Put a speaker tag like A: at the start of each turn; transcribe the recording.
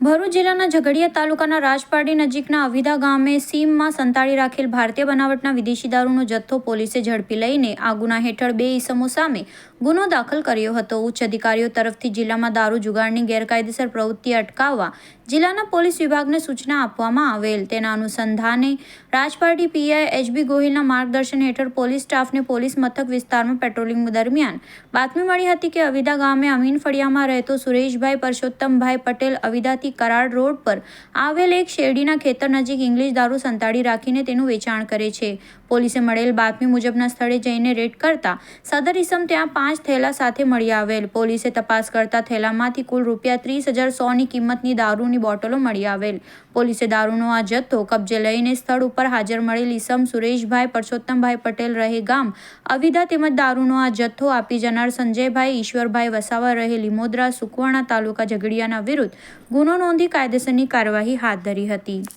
A: ભરૂચ જિલ્લાના ઝઘડિયા તાલુકાના રાજપારડી નજીકના અવિધા ગામે સીમમાં સંતાડી રાખેલ ભારતીય બનાવટના વિદેશી દારૂનો જથ્થો પોલીસે ઝડપી લઈને આ ગુના હેઠળ બે ઇસમો સામે ગુનો દાખલ કર્યો હતો. ઉચ્ચ અધિકારીઓ તરફથી જિલ્લામાં દારૂ જુગારની ગેરકાયદેસર પ્રવૃત્તિ અટકાવવા જિલ્લાના પોલીસ વિભાગને સૂચના આપવામાં આવેલ. તેના અનુસંધાને રાજપાર્ટી પીઆઈ એચબી ગોહિલના માર્ગદર્શન હેઠળ પોલીસ સ્ટાફને પોલીસ મથક વિસ્તારમાં પેટ્રોલિંગ દરમિયાન બાતમી મળી હતી કે અવિદા ગામે અમીન ફળિયામાં રહેતો સુરેશભાઈ પરસોત્તમભાઈ પટેલ અવિદાથી કરાડ રોડ પર આવેલ એક શેરડીના ખેતર નજીક ઇંગ્લિશ દારૂ સંતાડી રાખીને તેનું વેચાણ કરે છે. પોલીસે મળેલ બાતમી મુજબના સ્થળે જઈને રેડ કરતા સદર ઇસમ ત્યાં પાંચ થેલા સાથે મળી આવેલ. પોલીસે તપાસ કરતા થેલામાંથી કુલ રૂપિયા ત્રીસ હજાર સોની કિંમતની દારૂની બોટલો મળી આવેલ. પોલીસે દારૂનો આ જથ્થો કબજે લઈને સ્થળ ઉપર હાજર મળેલ ઈસમ સુરેશભાઈ, પરસોત્તમભાઈ પટેલ રહે ગામ. અવિદા તેમજ દારૂનો આ જથ્થો આપી જનાર સંજયભાઈ, ઈશ્વરભાઈ વસાવા રહે લીમોદરા, સુકવાણા તાલુકા ઝઘડિયાના વિરુદ્ધ ગુનો નોંધી કાયદેસરની કાર્યવાહી હાથ ધરી હતી.